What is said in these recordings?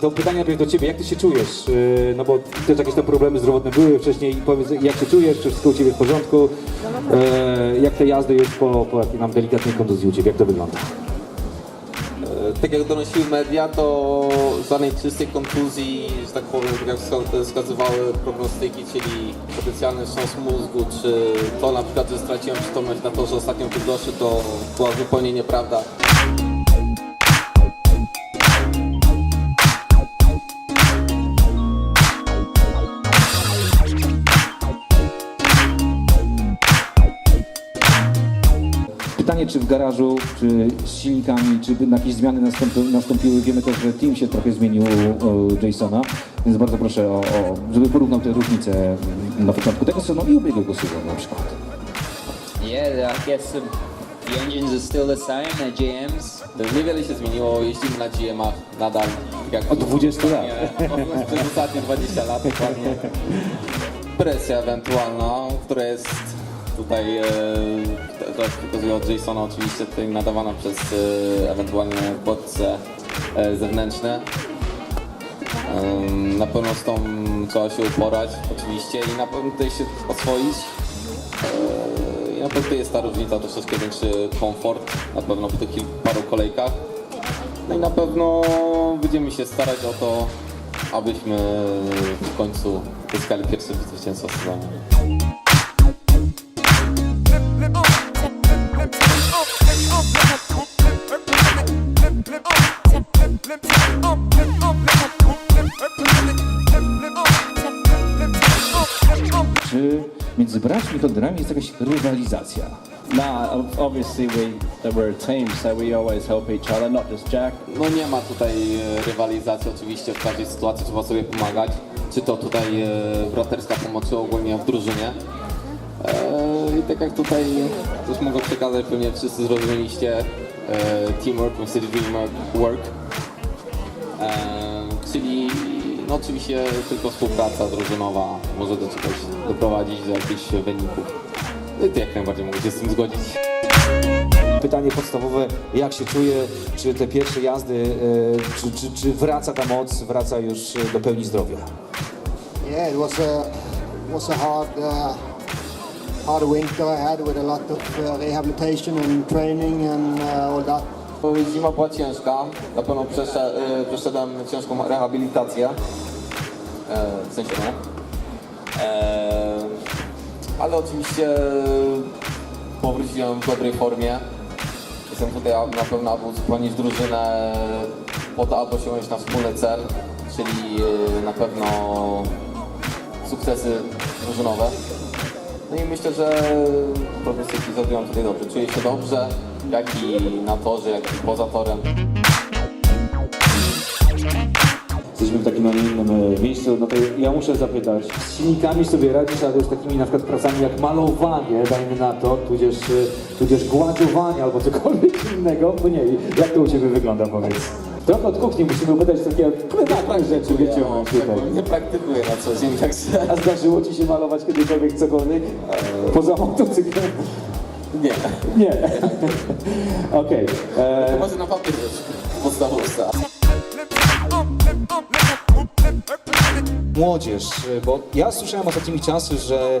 To pytanie najpierw do Ciebie, jak Ty się czujesz? Yy, No bo też jakieś tam problemy zdrowotne były wcześniej. Powiedz, jak się czujesz? Czy wszystko u Ciebie w porządku? Yy, Jak te jazdy jest po, po jakiej nam delikatnej kontuzji u Ciebie? Jak to wygląda? Tak jak donosiły media, to żadnej czystej kontuzji, że tak powiem, tak jak wska- wskazywały prognostyki, czyli potencjalny wstrząs mózgu, czy to na przykład, że straciłem przytomność na to, że ostatnio w to była zupełnie nieprawda. Czy w garażu, czy z silnikami, czy jakieś zmiany nastąpi, nastąpiły? Wiemy też, że team się trochę zmienił u Jasona, więc bardzo proszę, o, o, żeby porównał te różnice na początku tego sezonu i ubiegłego sezonu na przykład. Yeah, I guess the, the engines are still the same, they're GMs. Niewiele się zmieniło, jeździmy na GM-ach nadal. Jak Od 20 lat. Nie, Przez ostatnie 20 lat dokładnie. Presja ewentualna, która jest tutaj, e, to też pokazuje od Jasona oczywiście, tutaj nadawana przez e, ewentualnie bodźce e, zewnętrzne. Na pewno z tą trzeba się uporać oczywiście i na pewno tutaj się oswoić. E, I na pewno tutaj jest ta różnica, troszeczkę większy komfort, na pewno po tych kilku paru kolejkach. No i na pewno będziemy się starać o to, abyśmy w końcu zyskali pierwsze zwycięstwo w między braćmi Holderami jest jakaś rywalizacja? Nah, ob- obviously we that we're a team, so we always help each other, not just Jack. No nie ma tutaj e, rywalizacji, oczywiście w każdej sytuacji trzeba sobie pomagać. Czy to tutaj e, braterska pomoc, czy ogólnie w drużynie. E, I tak jak tutaj też mogę przekazać, pewnie wszyscy zrozumieliście e, teamwork, of teamwork work. E, czyli no oczywiście tylko współpraca drużynowa może do czegoś doprowadzić, do jakichś wyników. No i ty jak najbardziej mogę się z tym zgodzić. Pytanie podstawowe, jak się czuje, czy te pierwsze jazdy, e, czy, czy, czy wraca ta moc, wraca już e, do pełni zdrowia? Yeah, it was a was a hard uh, hard winter I had with a lot of uh, rehabilitation and training and uh, all that. Zima była ciężka, na pewno przeszedł, przeszedłem ciężką rehabilitację, e, w sensie no. E, ale oczywiście powróciłem w dobrej formie. Jestem tutaj na pewno, aby uzupełnić drużynę po to, aby osiągnąć nasz wspólny cel, czyli e, na pewno sukcesy drużynowe. No i myślę, że progresyjki zrobiłam tutaj dobrze. Czuję się dobrze, jak i na torze, jak i poza torem. Jesteśmy w takim, a nie innym e, miejscu, no to ja muszę zapytać, z silnikami sobie radzisz, ale też takimi na przykład pracami jak malowanie, dajmy na to, tudzież, e, tudzież gładziowanie albo cokolwiek innego, no nie, jak to u Ciebie wygląda, powiedz? Trochę od kuchni musimy pytać takie prywatne rzeczy, wyciągnąć tutaj. Nie praktykuję na co dzień, także A zdarzyło Ci się malować kiedykolwiek cokolwiek? Poza motocyklem? Nie. Nie. Okej. e, Może na papierze w podstawówce. Młodzież, bo ja słyszałem ostatnimi czasy, że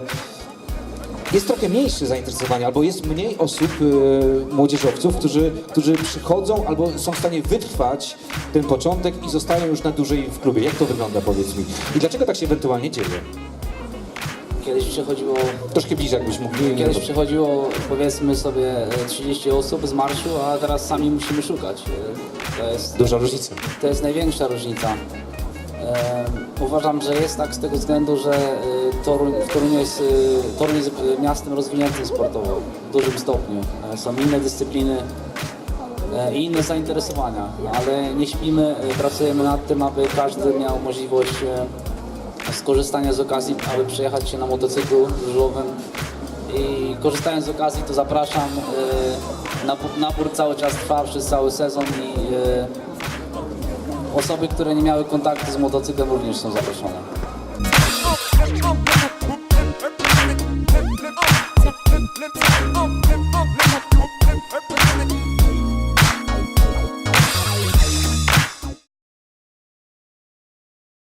jest trochę mniejsze zainteresowanie, albo jest mniej osób, y, młodzieżowców, którzy, którzy przychodzą albo są w stanie wytrwać ten początek i zostają już na dłużej w klubie. Jak to wygląda, powiedz mi? I dlaczego tak się ewentualnie dzieje? Kiedyś przychodziło, Troszkę bliżej jakbyś mógł. Kiedyś dobrze. przychodziło powiedzmy sobie e, 30 osób z marszu, a teraz sami musimy szukać. E, To jest, Duża różnica. to jest największa różnica. E, uważam, że jest tak z tego względu, że e, Toruń, jest, e, Toruń jest e, miastem rozwiniętym sportowo w dużym stopniu. E, są inne dyscypliny e, i inne zainteresowania, ale nie śpimy, e, pracujemy nad tym, aby każdy miał możliwość e, skorzystania z okazji, aby przejechać się na motocyklu żużlowym. I korzystając z okazji, to zapraszam. e, Nabór, cały czas trwa przez cały sezon i e, osoby, które nie miały kontaktu z motocyklem również są zaproszone.